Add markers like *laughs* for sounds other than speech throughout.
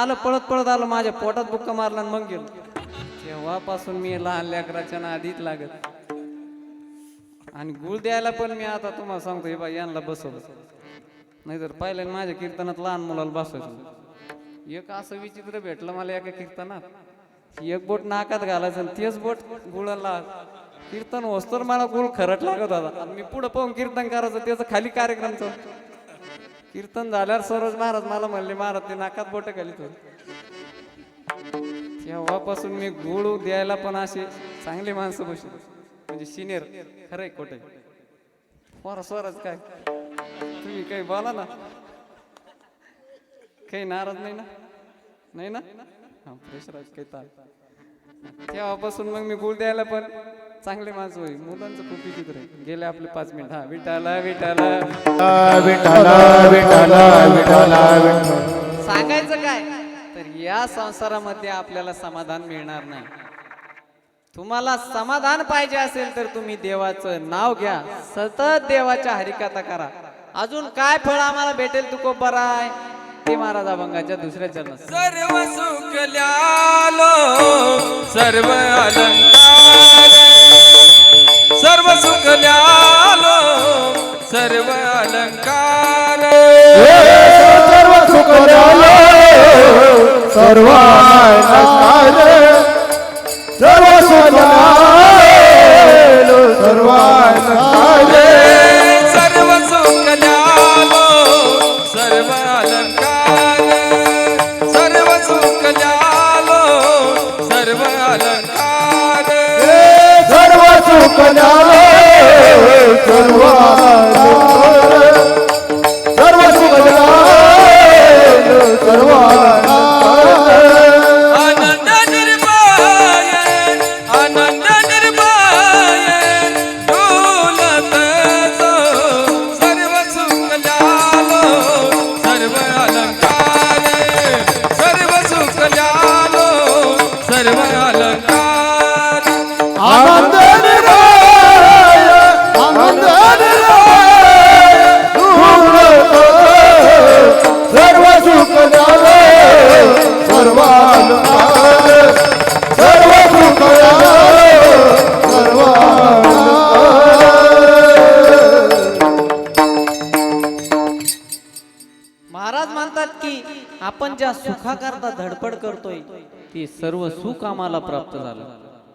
आलं पळत पळत आलं माझ्या पोटात बुक्का मारला आणि मग गेलो. तेव्हापासून मी लहान लेकराच्या आधीच लागत. आणि गुळ द्यायला पण मी आता तुम्हाला सांगतो हे बाई यांना बसवलं नाहीतर पाहिलं ना माझ्या कीर्तनात लहान मुलाला बसवायचं एक असं विचित्र भेटलं मला एका कीर्तनात. एक बोट नाकात घालायचं आणि तेच बोट गुळाला. कीर्तन होस्तर मला गुळ खरट लागत होता. आणि मी पुढं पाहून कीर्तन करायचं त्याचं खाली कार्यक्रम कीर्तन झाल्यावर सरोज महाराज मला म्हणले महाराज ते नाकात बोट घालीत होते तेव्हापासून मी गुळ द्यायला पण असे चांगले माणसं बसले. म्हणजे सिनियर खरंय खोटे पोरा स्वराज काय? तुम्ही काही बोला ना. काही नाराज नाही ना? नाही ना? हा प्रेशराज काही ताल तेव्हापासून मग मी गुळ द्यायला पण चांगले माणसं होई मुलांचं खूप विचित्र आहे. गेले आपले पाच मिनिट. हा विटाला विटाला विठाला विठाला विठाला विठ्ठल सांगायचं काय? तर या संसारामध्ये आपल्याला समाधान मिळणार नाही. तुम्हाला समाधान पाहिजे असेल तर तुम्ही देवाचं नाव घ्या. सतत देवाच्या हरिकथा करा. अजून काय फळ आम्हाला भेटेल तू बराय ते महाराज अभंगाच्या दुसऱ्या चरणात. सर्व सुखल्यालो सर्व अलंकार सर्व सुख सुखल्यालो सर्व अलंकार. सर्व सुख द्यालो सर्व अलंकार सर्व करतोय. ते सर्व सुख आम्हाला प्राप्त झालं.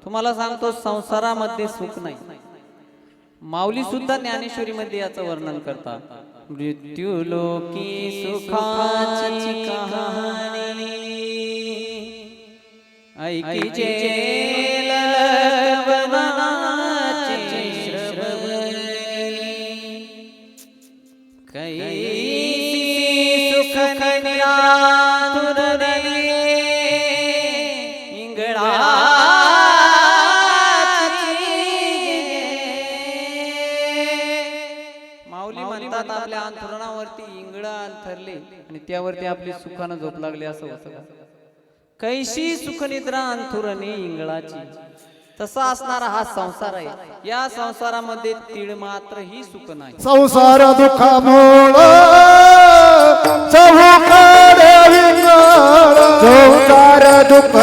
तुम्हाला सांगतो संसारामध्ये सुख नाही. माऊली सुद्धा ज्ञानेश्वरी मध्ये याचं वर्णन करतात. मृत्यू लोकी सुखाची कहाणी. ऐकीचे ललवनाचे आता आपल्या अंथरुणावरती इंगळ अंथरले आणि त्यावरती आपली सुखानं झोप लागली असं होतं का? कैशी सुखनिद्रा अंथुरणे इंगळाची. तसा असणारा हा संसार आहे. या संसारामध्ये तीळ मात्र ही सुख नाही. संसार दुःखामूळ चहुकडे विंगळ. संसार दुःख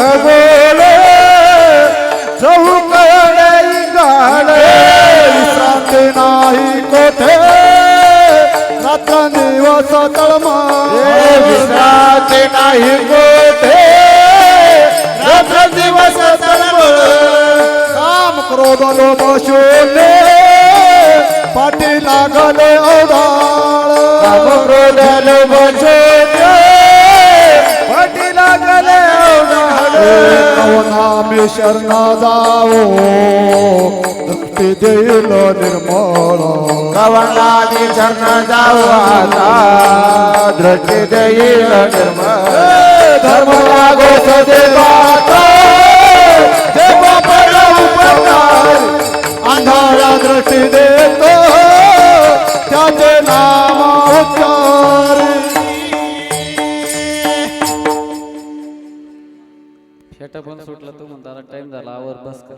विश्रांती नाही कोठे रात्र दिवस तळमळ काम क्रोध लोभ शून्य पाठी लागले अवधाळ काम क्रोध लोभ शून्य कवनामी शरणा जाओ भक्ती देईल निर्मळ कवनामी शरणा जाओ आता दृष्टी देईल निर्मळ धर्म लागो सदेवाचा शेटा पण सुटला तो म्हणता टाइम झाला आवर बस कर.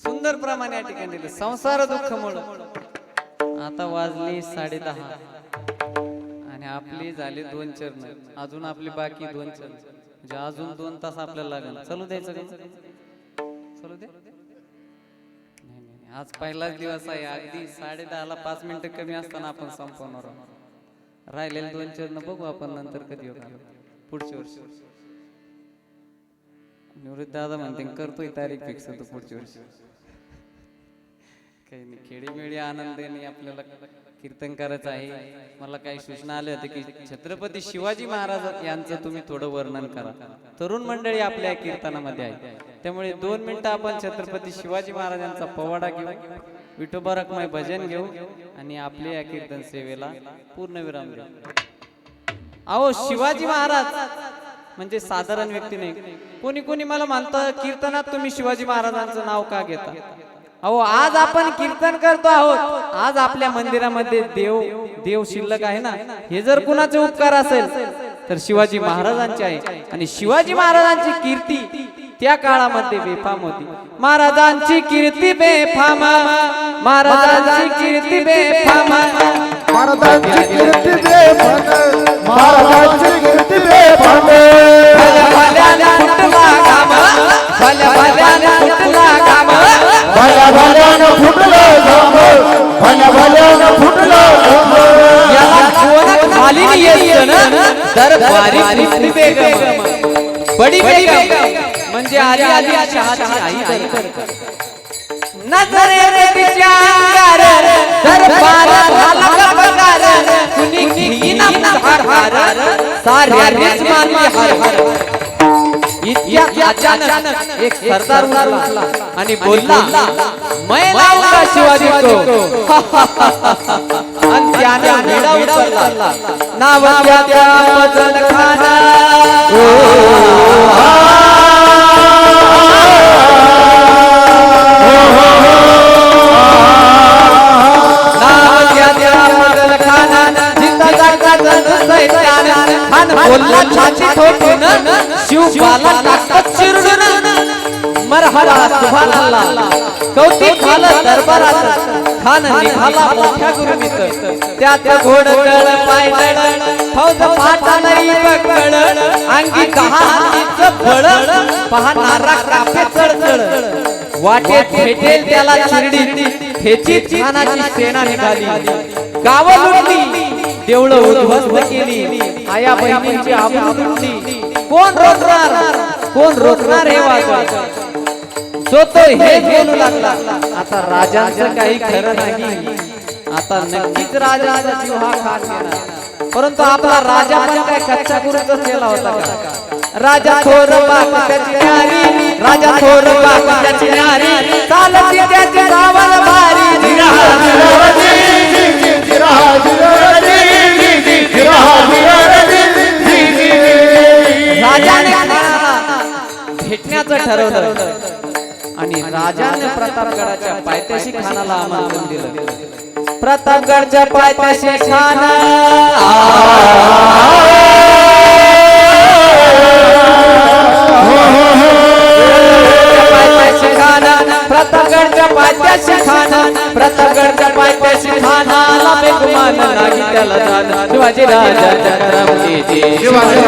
सुंदर प्रमाणे या ठिकाणी दिलं. संसार दुःख म्हणून. आता वाजली साडे दहा. आणि आपली झाली दोन चरण. अजून आपली बाकी दोन चरण. म्हणजे अजून दोन तास आपल्याला लागणार. चलू द्यायचं चलू दे. नाही, नाही. आज पहिलाच दिवस आहे. अगदी साडे दहाला पाच मिनिटं कमी असताना आपण संपवणार आहोत. राहिलेले दोन चरण बघू आपण नंतर कधी येऊ पुढच्या वर्षी. निवृत्त दादा म्हणते करतोय तारीख फिक्स होतो पुढच्या वर्षी. काही नाही खेडीमेळी आनंदाने आपल्याला कीर्तन करायचं आहे. मला काही सूचना आल्या होत्या की छत्रपती शिवाजी महाराज यांचं तुम्ही थोडं वर्णन करा. तरुण मंडळी आपल्या कीर्तनामध्ये आहे त्यामुळे दोन मिनिटं आपण छत्रपती शिवाजी महाराजांचा पवाडा घेऊ विठोबा रखमाई भजन घेऊ आणि आपल्या या कीर्तन सेवेला पूर्ण विराम देऊ. अहो शिवाजी महाराज! म्हणजे साधारण व्यक्ती नाही कोणी कोणी मला म्हणतं कीर्तनात तुम्ही शिवाजी महाराजांचं नाव का घेता? अहो आज आपण कीर्तन करतो आहोत. आज आपल्या मंदिरामध्ये देव देव शिल्लक आहे ना? हे जर कुणाचे उपकार असेल तर शिवाजी महाराजांचे आहे. आणि शिवाजी महाराजांची कीर्ती त्या काळामध्ये बेफाम होती. महाराजांची कीर्ती बेफाम महाराजांची कीर्ती बेफाम. महाराजांची कीर्ती तर बारी बेगम. बडी बेगम. म्हणजे आली आली शहाची आई. आई बरं नजरे रे तिच्या अंगार झाला का पगार. कुणी घेईना हार हार. साऱ्यांनीच मानली हार हार. इतक्या अचानक एक सरदार आणि बोलला मैं लावूंगा शिवाजी को आणि त्याने विडा उचलला नाव त्या बदल खाना नाव त्या बदल खाना जिंदा जागा जन सैतान खान बोलला छाती ठोकून शिवबाला टाकत चिरडून. मरहरा सुभानअल्लाह कौतिक झालं दरबारात खान निघाला मोठ्या गुरुमीत त्यात घोड तळ पाय फौज फाटा नाही पकड अंगी दहा हातीचं फळ पाहणारा कापे चढचढ वाटेत भेटेल त्याला चिरडी ठेचीत खानाची सेना निघाली. गाव लुटली देवळं उद्ध्वस्त केली. आया बहिणींची आबरू लुटली. कोण रोजणार कोण रोजणार हे वाद जो तो हे बोलू लागला. आता राजांचं काही खरं नाही. आता नक्कीच राजाचा जीव हा खान घेणार परंतु आपला राजा पण काय कच्च्या गुरुच केला होता का राजा थोर बाप त्याची राजा थोर बाप त्याची चालती त्याची भारी राजाने भेटण्याचं ठरवलं आणि राजाने प्रतापगडाच्या पायथ्याशी खानाला आमंत्रण दिलं प्रतापगडच्या पायथ्याशी खान पायथ्याशी खान प्रतापगडच्या पायथ्याशी खान प्रतापगडच्या पायथ्याशी खानाला बेगुमान नाही त्याला जाण. शिवाजी करमतीची शिवाजी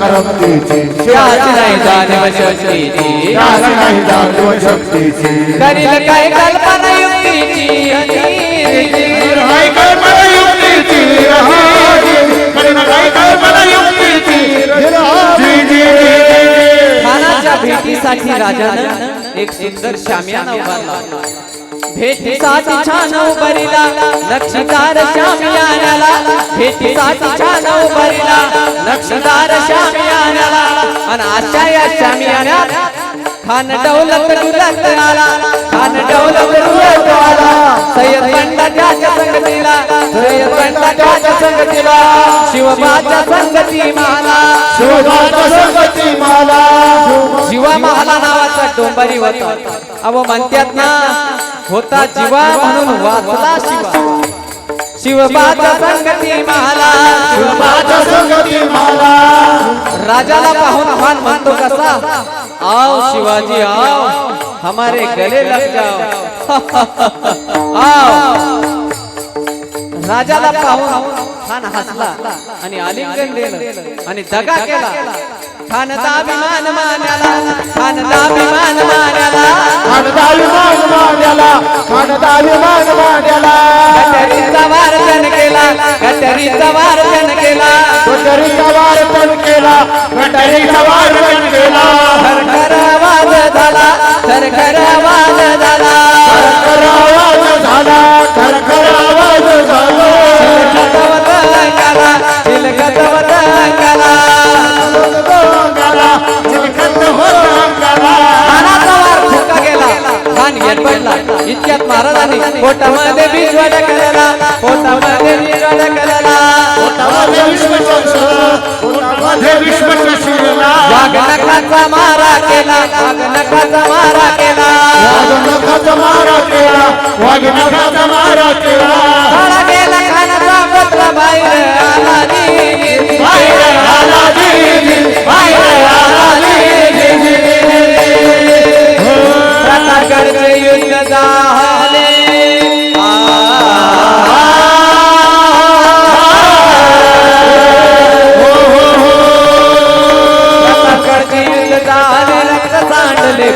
करमतीची शिवाजी नाही जाणीव शक्तीची शिवाजी नाही जाणीव शक्तीची करील काय कल्पना युक्तीची. भेटीसाठी राजानं एक सुंदर शामियाना उभारला. भेटीसाठी छान उभारीला नक्षीदार शामियानाला. भेटीसाठी छान उभारीला नक्षीदार शामियानाला. आणि अशा या शामियानात खान डौलत डुलत आला खान डौलत डुलत आला सय्यद पंडाच्या संगतीला सय्यद पंडाच्या संगतीला. शिवबाच्या संगती माला. शिवबाच्या संगती माला. जीवा महाला नावाचा डोंबारी होता. अव म्हणतात ना होता जीवा म्हणून वाचला शिवा. शिवबाचा संगती महाला शिवबाच्या संगती माला. राजाला पाहून आव्हान म्हणतो कसा? आओ शिवाजी आओ। हमारे गले लग जाओ। *laughs* आओ। *laughs* राजाला पाहून खान हसला आणि आलिंगन दिलं आणि दगा केला. खानचा अभिमान मान्याला मान्याला वारजन केला. वारजन केला. गटरीचा केला. गटरीचा वार पण केला. खरखर आवाज झाला. खरखर आवाज झाला. खरखर आवाज झाला. खरखर आवाज झाला. इतक्यात महाराजांनी पोटामध्ये बीज केलेला पोटामध्ये बीज केलेला पोटामध्ये विश्वचषला पोटामध्ये विश्वचषला वाघ नखाचा मारा केला वाघ नखाचा मारा केला. वाघनखाचा मारा केला वाघनखाचा मारा केला.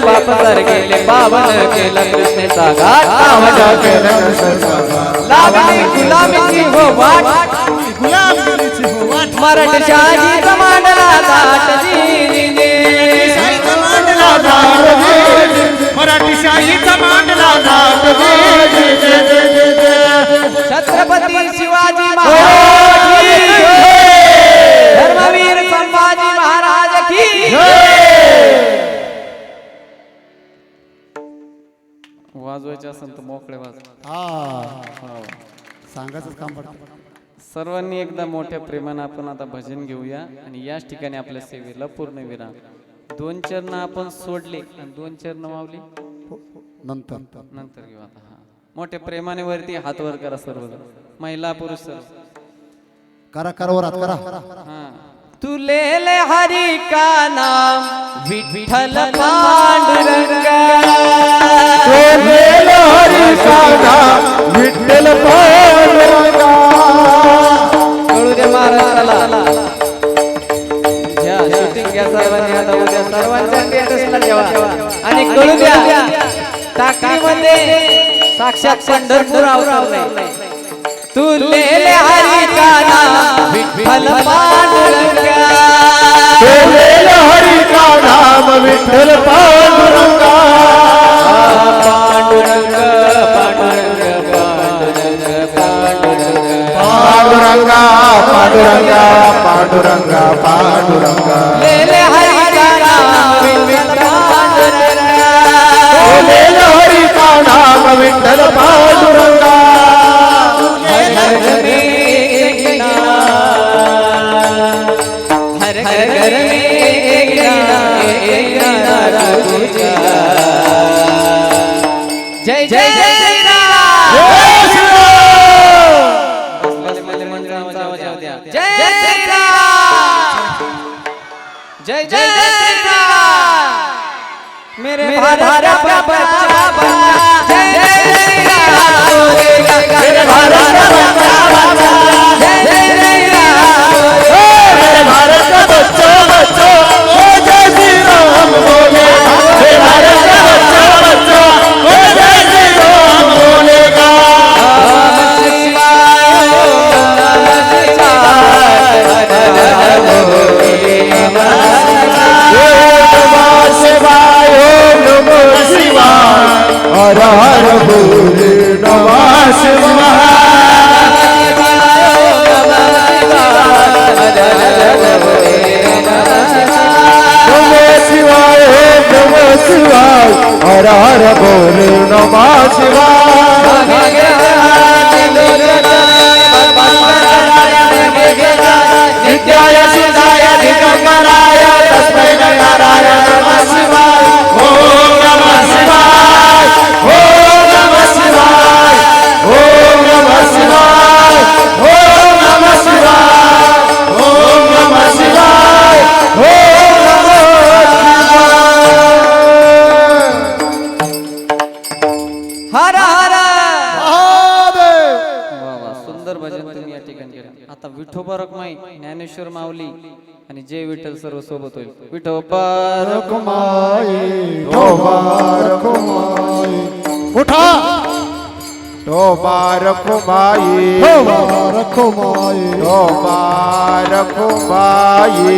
पाप सर गेले पावन केलं कृष्णेचा घाट मराठी शहाजीचा मांडला दाट जी जी. मराठी शाहीचा मांडला जात छत्रपती शिवाजी महाराज. की जय. धर्मवीर संभाजी महाराज की वाजवायचे असेल तर मोकळे वाज सांगायचं काम पडतं. सर्वांनी एकदा मोठ्या प्रेमानं आपण आता भजन घेऊया आणि याच ठिकाणी आपल्या सेवेला पूर्ण विराम. दोन चरण आपण सोडले आणि दोन चरण मावली. नंतर. नंतर घेऊ आता हा. मोठ्या प्रेमाने वरती हात वर करा सर्व महिला पुरुष सर्व. करा करा वरात करा. हा. तू ले ले हरी का नाम? विठ्ठल पांडुरंग. हरी साधा विठ्ठल पांडुरंगा. आणि कळू द्या टाकळीमध्ये साक्षात पंढरपूर तू हरी का नाम विठ्ठल पांडुरंगा हरी का नाम विठ्ठल पांडुरंगा पांडुरंग पांडुरंग पांडुरंग पांडुरंग पांडुरंगा पांडुरंगा. पांडुरंगा पांडुरंगा विठ्ठल पांडुरंगा. हर घर में एक हर घर में एक नारा पूजा जय जय जय जय जय जय जय जय मेरे भारत का बच्चा बच्चा जय जय राम मेरे भारत का बच्चा बच्चा जय जय राम मेरे भारत का बच्चा बच्चा हर हर बोले नमा शिवाय। ज्ञानेश्वर माऊली आणि जय विठ्ठल सर्व सोबत होईल. विठोबा रखुमाई रखुमाई उठा! ढोबा रखुमाई ढोबा रखुमाई ढोबा रखुमाई